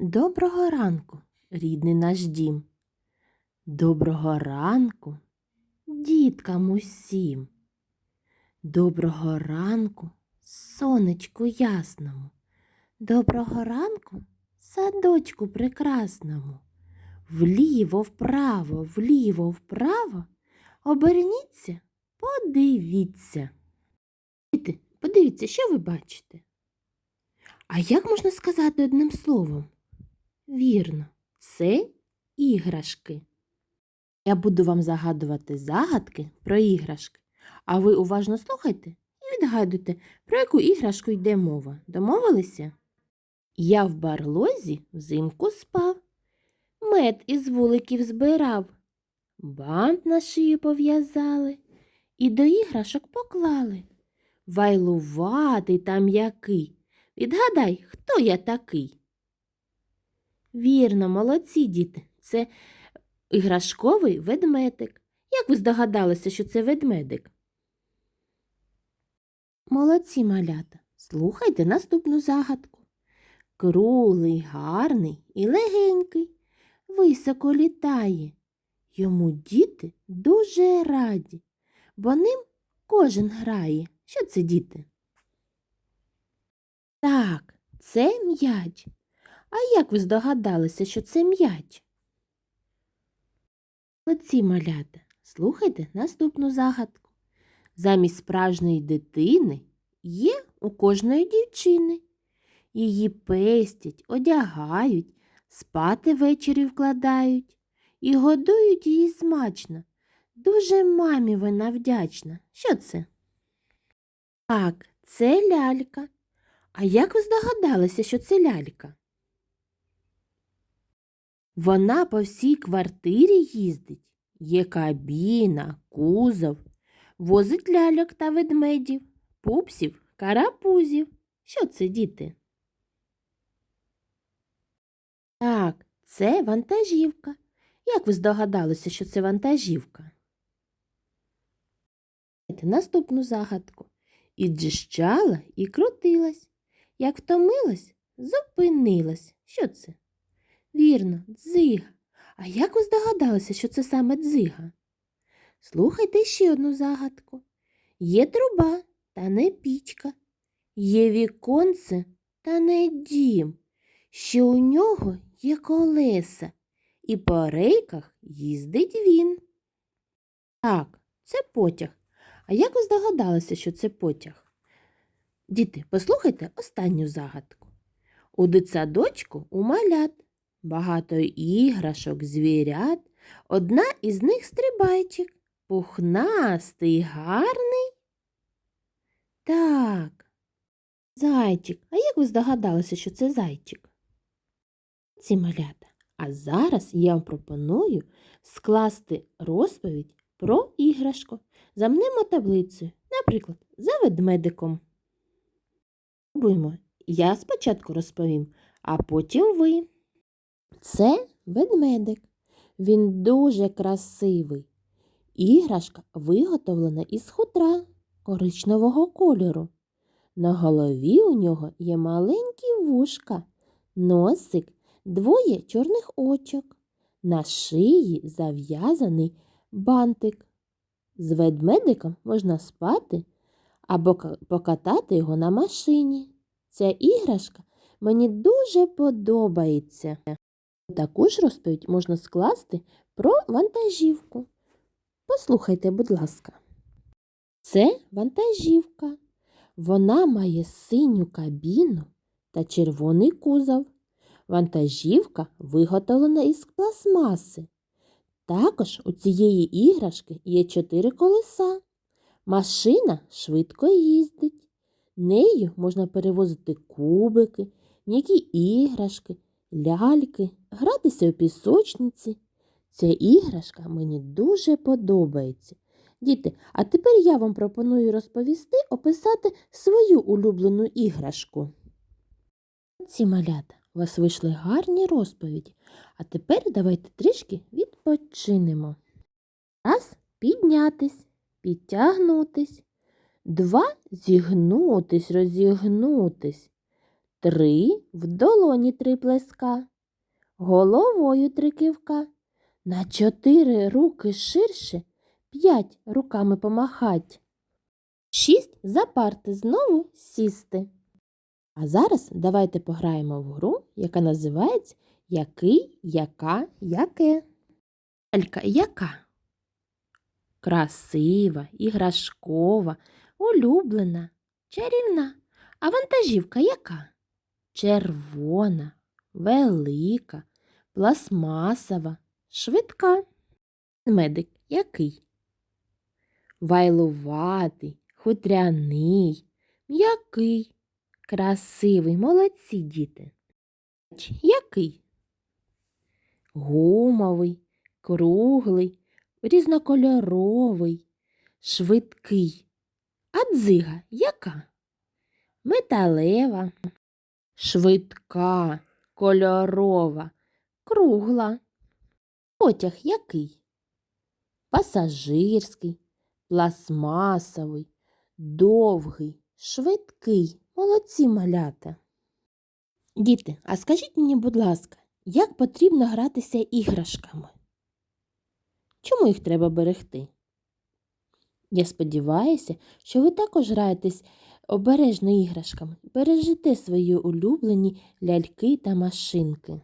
Доброго ранку, рідний наш дім. Доброго ранку, діткам усім. Доброго ранку, сонечку ясному. Доброго ранку, садочку прекрасному. Вліво, вправо, вліво, вправо. Оберніться, подивіться. Діти, подивіться, що ви бачите? А як можна сказати одним словом? Вірно, це іграшки. Я буду вам загадувати загадки про іграшки, а ви уважно слухайте і відгадуйте, про яку іграшку йде мова. Домовилися? Я в барлозі взимку спав, мед із вуликів збирав, бант на шию пов'язали і до іграшок поклали. Вайлуватий та м'який. Відгадай, хто я такий? Вірно, молодці діти. Це іграшковий ведмедик. Як ви здогадалися, що це ведмедик? Молодці малята. Слухайте наступну загадку. Круглий, гарний і легенький, високо літає. Йому діти дуже раді, бо ним кожен грає. Що це діти? Так, це м'яч. А як ви здогадалися, що це м'яч? Оці малята, слухайте наступну загадку. Замість справжньої дитини є у кожної дівчини. Її пестять, одягають, спати ввечері вкладають і годують її смачно. Дуже мамі вона вдячна. Що це? Так, це лялька. А як ви здогадалися, що це лялька? Вона по всій квартирі їздить. Є кабіна, кузов, возить ляльок та ведмедів, пупсів, карапузів. Що це, діти? Так, це вантажівка. Як ви здогадалися, що це вантажівка? Наступну загадку. І джищала, і крутилась. Як втомилась, зупинилась. Що це? Вірно, дзига. А як ви здогадалися, що це саме дзига? Слухайте ще одну загадку. Є труба, та не пічка, є віконце, та не дім, що у нього є колеса, і по рейках їздить він. Так, це потяг. А як ви здогадалися, що це потяг? Діти, послухайте останню загадку. У дитсадочку у малят багато іграшок, звірят. Одна із них стрибайчик, пухнастий, гарний. Так, зайчик. А як ви здогадалися, що це зайчик? Ці малята. А зараз я вам пропоную скласти розповідь про іграшку. Замнемо таблицею, наприклад, за ведмедиком. Пробуємо. Я спочатку розповім, а потім ви. Це ведмедик. Він дуже красивий. Іграшка виготовлена із хутра коричневого кольору. На голові у нього є маленькі вушка, носик, двоє чорних очок. На шиї зав'язаний бантик. З ведмедиком можна спати або покатати його на машині. Ця іграшка мені дуже подобається. Таку ж розповідь можна скласти про вантажівку. Послухайте, будь ласка. Це вантажівка. Вона має синю кабіну та червоний кузов. Вантажівка виготовлена із пластмаси. Також у цієї іграшки є чотири колеса. Машина швидко їздить. Нею можна перевозити кубики, м'які іграшки, ляльки, гратися у пісочниці. Ця іграшка мені дуже подобається. Діти, а тепер я вам пропоную розповісти, описати свою улюблену іграшку. Ці малята, у вас вийшли гарні розповіді. А тепер давайте трішки відпочинемо. Раз піднятись, підтягнутись. Два зігнутись, розігнутись. Три в долоні три плеска, головою три кивка, на чотири руки ширше, п'ять руками помахать. Шість за парти знову сісти. А зараз давайте пограємо в гру, яка називається Який, яка, яке. Лялька яка? Красива, іграшкова, улюблена, чарівна. А вантажівка яка? Червона, велика, пластмасова, швидка. Медик який? Вайлуватий, хутряний, м'який, красивий, молодці діти. Який? Гумовий, круглий, різнокольоровий, швидкий. А дзига яка? Металева, швидка, кольорова, кругла. Потяг який? Пасажирський, пластмасовий, довгий, швидкий. Молодці малята. Діти, а скажіть мені, будь ласка, як потрібно гратися іграшками? Чому їх треба берегти? Я сподіваюся, що ви також граєтесь обережно іграшками, бережете свої улюблені ляльки та машинки.